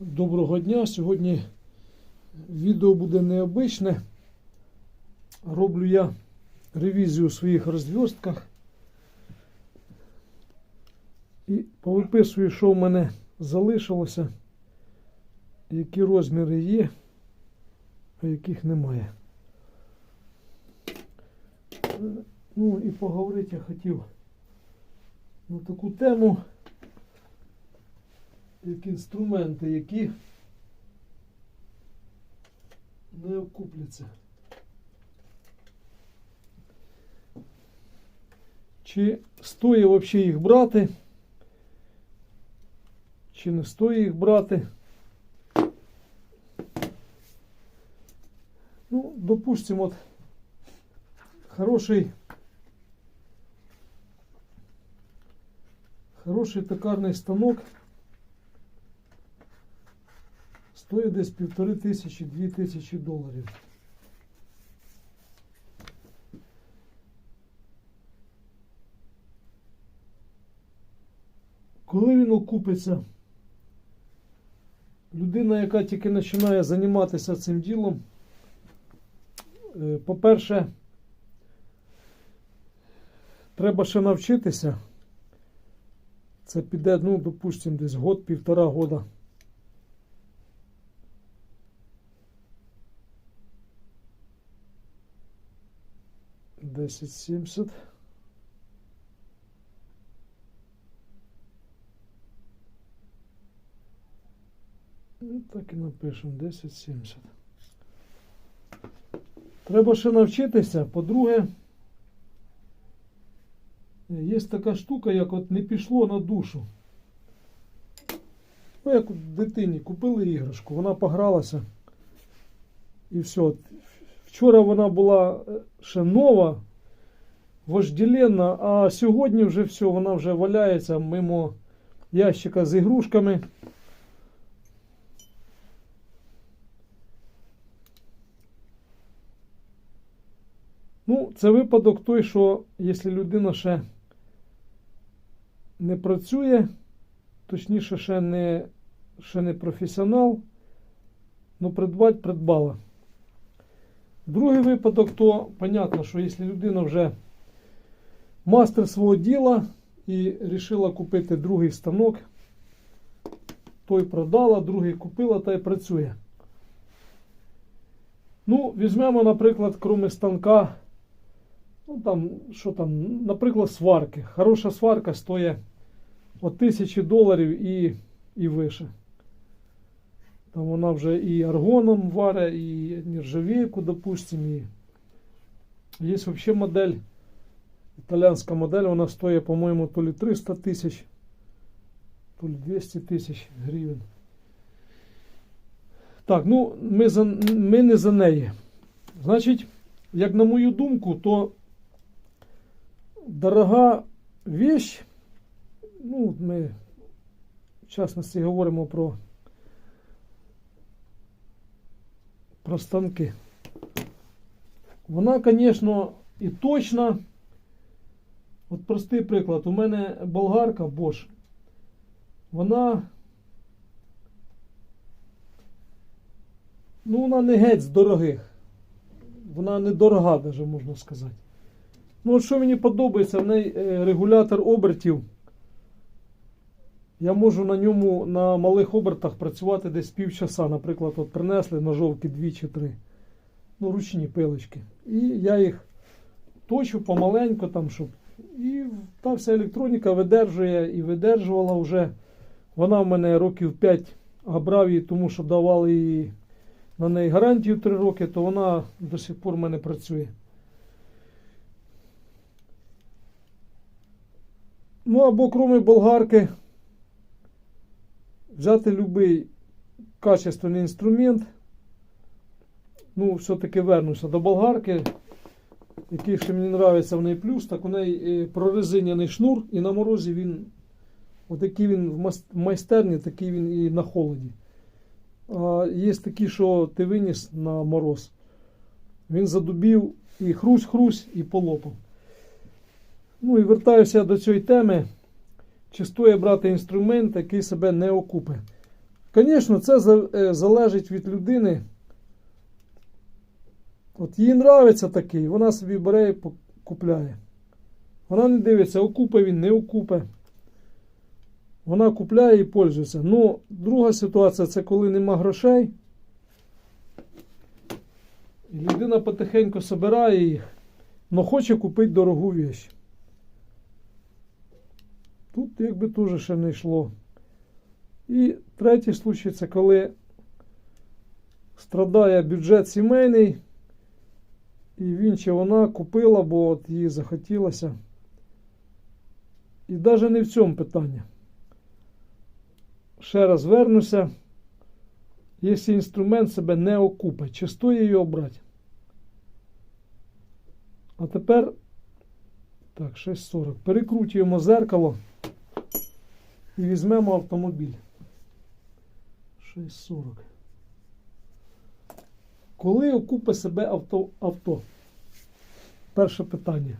Доброго дня. Сьогодні відео буде необичне. Роблю я ревізію у своїх розв'язках. І повиписую, що в мене залишилося, які розміри є, а яких немає. Ну і поговорити я хотів на таку тему як інструменти, які не окупляться. Чи стоїть взагалі їх брати, чи не стоїть їх брати? Ну, допустим, от хороший хороший токарний станок стоїть десь півтори тисячі, дві тисячі доларів. Коли він окупиться, людина, яка тільки починає займатися цим ділом, е, по-перше, треба ще навчитися. Це піде, ну, допустимо, десь год-півтора года. Десять сімдесят. Ну, так і напишемо 1070. Треба ще навчитися. По-друге, є така штука, як от не пішло на душу. Ну, як дитині купили іграшку, вона погралася. І все. Вчора вона була е, ще нова, вожделенна, а сьогодні вже все, вона вже валяється мимо ящика з ігрушками. Ну, це випадок той, що якщо людина ще не працює, точніше, ще не, ще не професіонал, ну придбать придбала. Другий випадок, то понятно, що якщо людина вже мастер свого діла і вирішила купити другий станок, той продала, другий купила та й працює. Ну, візьмемо, наприклад, кроме станка, ну там, що там, наприклад, сварки. Хороша сварка стоїть от тисячі доларів і, і вище. Там вона вже і аргоном варить, і нержавейку, допустим. І... Є взагалі модель, італійська модель, вона стоїть, по-моєму, то ли 300 тисяч, то ли 200 тисяч гривень. Так, ну ми, за, ми не за неї. Значить, як на мою думку, то дорога вещь, ну, ми в частності говоримо про про станки. Вона, звісно, і точна. От простий приклад. У мене болгарка Bosch. Вона. Ну, вона не геть з дорогих. Вона не дорога, навіть можна сказати. Ну, от що мені подобається, в неї е, регулятор обертів. Я можу на ньому на малих обертах працювати десь півчаса. Наприклад, от принесли ножовки 2 чи 3. Ну, ручні пилочки. І я їх точу помаленьку, там, щоб. І та вся електроніка видержує і видержувала вже. Вона в мене років 5 а брав її, тому що давали їй на неї гарантію 3 роки, то вона до сих пор в мене працює. Ну або кроме болгарки, взяти будь-який качественний інструмент. Ну, все-таки вернуся до болгарки, який ще мені подобається в неї плюс, так у неї е, прорезиняний шнур, і на морозі він, отакий він в майстерні, такий він і на холоді. А є такі, що ти виніс на мороз. Він задубів і хрусь-хрусь, і полопав. Ну і вертаюся до цієї теми. Чи стоїть брати інструмент, який себе не окупить. Звісно, це е, залежить від людини. От їй нравиться такий, вона собі бере і купляє. Вона не дивиться, окупе він, не окупе. Вона купляє і пользується. Ну, друга ситуація це коли нема грошей. І людина потихеньку собирає їх, але хоче купити дорогу вещь. Тут якби теж ще не йшло. І третій случай це коли страдає бюджет сімейний, і він чи вона купила, бо от їй захотілося. І навіть не в цьому питання. Ще раз вернуся. Якщо інструмент себе не окупить, чи стоїть його брати? А тепер так, 6.40. Перекрутюємо зеркало і візьмемо автомобіль. 6.40. Коли окупить себе авто, авто? Перше питання.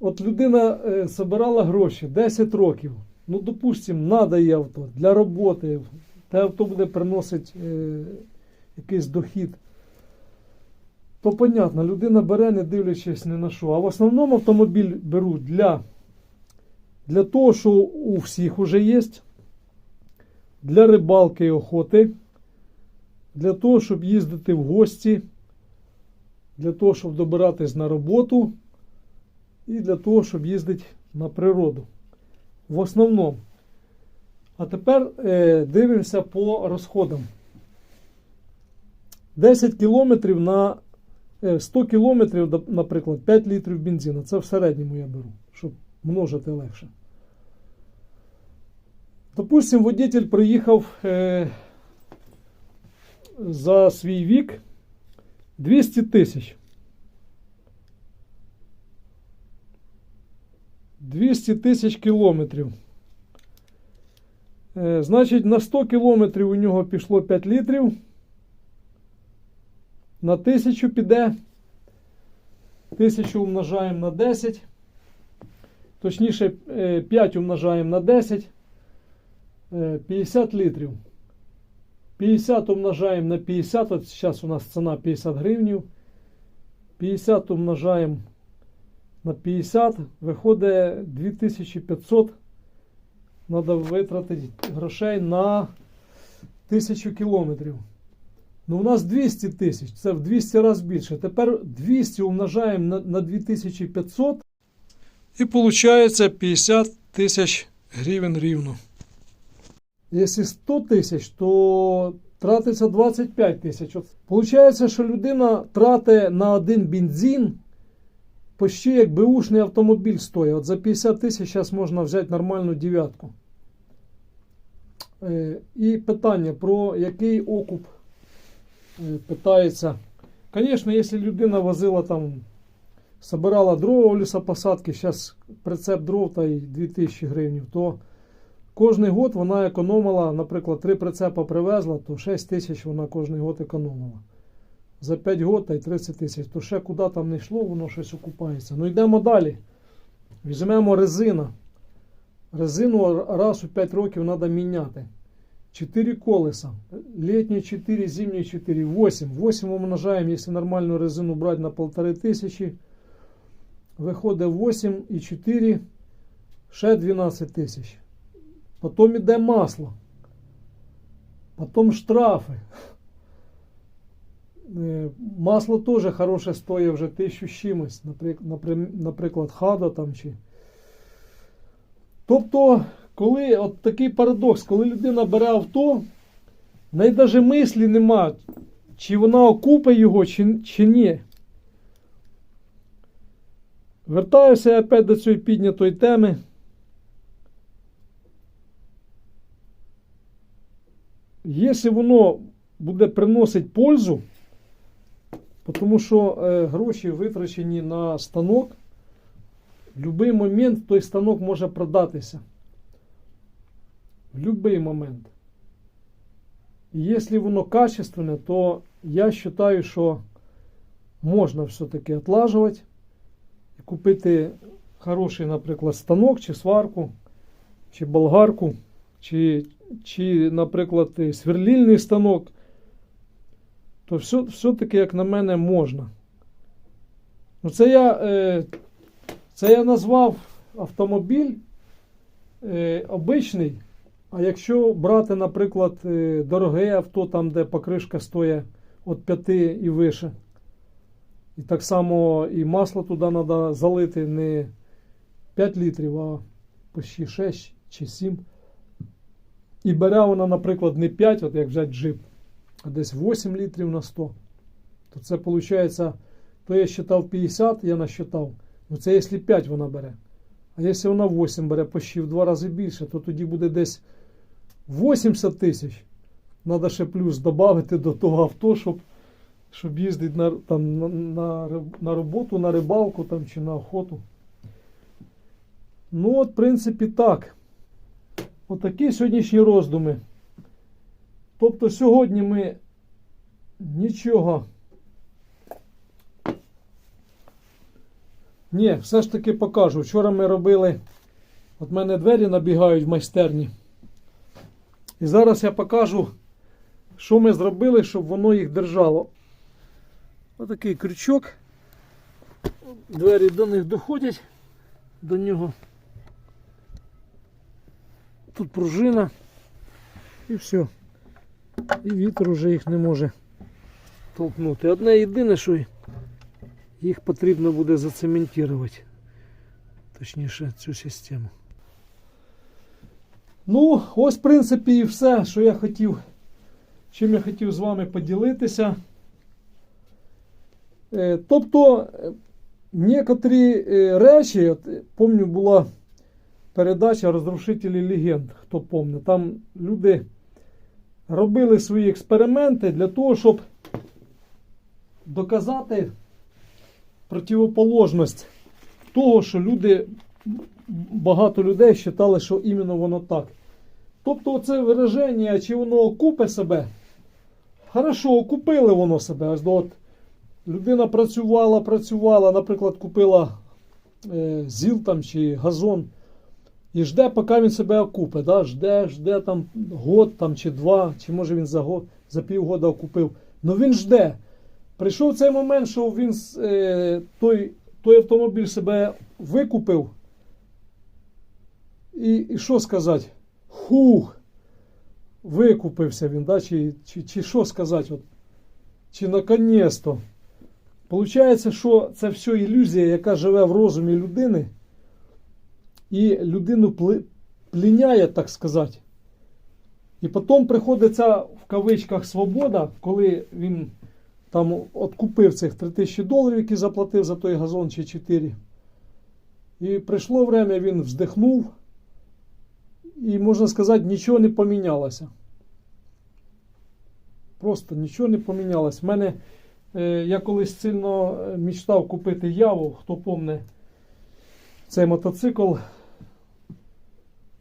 От людина е, собирала гроші 10 років. Ну, допустимо, надо їй авто для роботи. Те авто буде приносити е, якийсь дохід. То понятно, людина бере, не дивлячись ні на що. А в основному автомобіль беруть для, для того, що у всіх вже є, для рибалки і охоти, для того, щоб їздити в гості, для того, щоб добиратись на роботу і для того, щоб їздити на природу. В основному. А тепер е, дивимося по розходам. 10 кілометрів на е, 100 кілометрів, наприклад, 5 літрів бензину. Це в середньому я беру, щоб множити легше. Допустим, водитель приїхав е, за свій вік 200 тисяч. 200 тисяч кілометрів. Е, Значить, на 100 кілометрів у нього пішло 5 літрів. На 1000 піде. 1000 умножаємо на 10. Точніше, е, 5 умножаємо на 10. Е, 50 літрів. 50 умножаємо на 50. От зараз у нас ціна 50 гривнів. 50 умножаємо на 50. Виходить 2500. Треба витратити грошей на 1000 кілометрів. Ну, у нас 200 тисяч, це в 200 разів більше. Тепер 200 умножаємо на, на 2500. І виходить 50 тисяч гривень рівно. Якщо 100 тисяч, то тратиться 25 тисяч. Получається, що людина тратить на один бензин почти як беушний автомобіль стоїть. От за 50 тисяч зараз можна взяти нормальну дев'ятку. Е, І питання, про який окуп е, питається. Звісно, якщо людина возила там, собирала дрова в лісопосадки, зараз прицеп дров та й 2000 гривень, то кожний год вона економила, наприклад, три прицепа привезла, то 6 тисяч вона кожний год економила. За 5 років та й 30 тисяч. То ще куди там не йшло, воно щось окупається. Ну йдемо далі. Візьмемо резина. Резину раз у 5 років треба міняти. 4 колеса. Літні 4, зимні 4, 8. 8 умножаємо, якщо нормальну резину брати на 1500. Виходить 8 і 4, ще 12 тисяч. Потім іде масло. Потім штрафи. Е, Масло теж хороше стоїть вже тисячу чимось, наприклад, хада там чи. Тобто, коли от такий парадокс, коли людина бере авто, в неї навіть мислі нема, чи вона окупить його, чи, чи ні. Вертаюся я опять до цієї піднятої теми. Якщо воно буде приносити пользу, тому що е, гроші витрачені на станок, в будь-який момент той станок може продатися. В будь-який момент. І якщо воно качественне, то я вважаю, що можна все-таки отлажувати і купити хороший, наприклад, станок чи сварку, чи болгарку чи, чи наприклад, і сверлільний станок, то все, все-таки, як на мене, можна. Ну, це я, е, це я назвав автомобіль е, обичний. А якщо брати, наприклад, е, дороге авто, там, де покришка стоїть від 5 і вище, і так само і масло туди треба залити не 5 літрів, а почти 6 чи 7. І бере вона, наприклад, не 5, от як взяти джип, а десь 8 літрів на 100. То це виходить, то я считав 50, я насчитав. Ну це якщо 5 вона бере. А якщо вона 8 бере почти в 2 рази більше, то тоді буде десь 80 тисяч. Треба ще плюс додати до того авто, щоб, щоб їздити на, там, на, на, на роботу, на рибалку там, чи на охоту. Ну, от, в принципі, так. Отакі сьогоднішні роздуми. Тобто сьогодні ми нічого. Ні, все ж таки покажу. Вчора ми робили. От мене двері набігають в майстерні. І зараз я покажу, що ми зробили, щоб воно їх держало. Отакий крючок. Двері до них доходять, до нього. Тут пружина і все. І вітер уже їх не може толкнути. Одне єдине, що їх потрібно буде зацементувати. Точніше, цю систему. Ну, ось, в принципі, і все, що я хотів, чим я хотів з вами поділитися. Е, Тобто, е, некоторі е, речі, от, помню, була передача Розрушителі легенд, хто помне. Там люди робили свої експерименти для того, щоб доказати противоположність того, що люди, багато людей вважали, що іменно воно так. Тобто це вираження, чи воно окупе себе. Хорошо, окупили воно себе. Ось от людина працювала, працювала, наприклад, купила е, зіл там чи газон. І жде, поки він себе окупе. Да? Жде, жде там год там, чи два, чи може він за, год, за півгода окупив. Ну він жде. Прийшов цей момент, що він е, той, той автомобіль себе викупив. І, і що сказати? Хух! Викупився він, да? чи, чи, чи що сказати? От, чи наконець-то. Получається, що це все ілюзія, яка живе в розумі людини, і людину пліняє, так сказати. І потім приходить ця в кавичках свобода, коли він там от купив цих 3000 доларів, які заплатив за той газон чи 4. І прийшло время, він вздихнув, і можна сказати, нічого не помінялося. Просто нічого не помінялось. В мене е, я колись сильно е, мечтав купити яву, хто помне цей мотоцикл.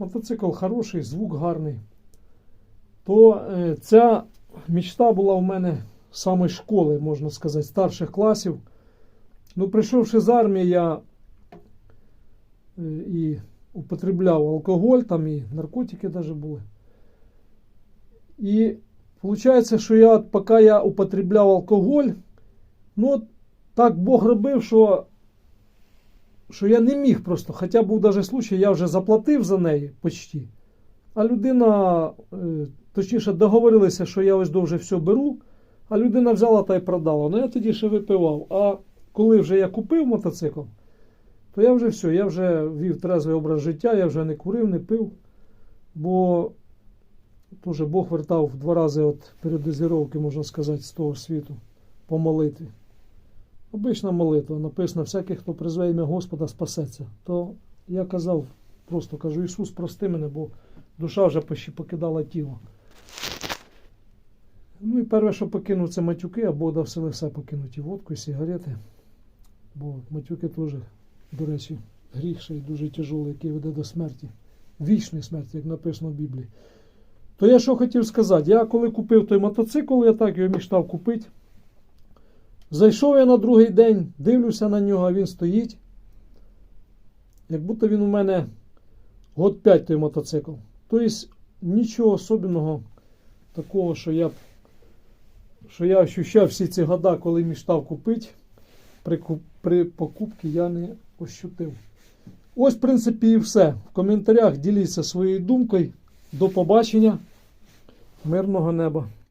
Мотоцикл хороший, звук гарний. То е, ця мечта була в мене самої школи, можна сказати, старших класів. Ну, прийшовши з армії, я е, і употребляв алкоголь, там і наркотики навіть були. І виходить, що я, поки я употребляв алкоголь, ну, так Бог робив, що, що я не міг просто. Хоча був навіть случай, я вже заплатив за неї почти. А людина, е, точніше, договорилися, що я ось довже все беру, а людина взяла та й продала. Ну я тоді ще випивав. А коли вже я купив мотоцикл, то я вже все, я вже вів трезвий образ життя, я вже не курив, не пив. Бо теж Бог вертав два рази от передозіровки, можна сказати, з того світу по молитві. Обична молитва, написано, всякий, хто призве ім'я Господа, спасеться. То я казав, просто кажу, Ісус, прости мене, бо душа вже почти покидала тіло. Ну і перше, що покинув, це матюки, а Бог дав сили все покинути. І водку, і сигарети. Бо матюки теж, до речі, гріх ще дуже тяжелий, який веде до смерті. Вічної смерті, як написано в Біблії. То я що хотів сказати, я коли купив той мотоцикл, я так його міштав купити. Зайшов я на другий день, дивлюся на нього, а він стоїть. Як будто він у мене год 5 той мотоцикл. Тобто нічого особливого такого, що я що я ощущав всі ці года, коли міштав купити, при, при покупці я не ощутив. Ось, в принципі, і все. В коментарях діліться своєю думкою. До побачення. Мирного неба.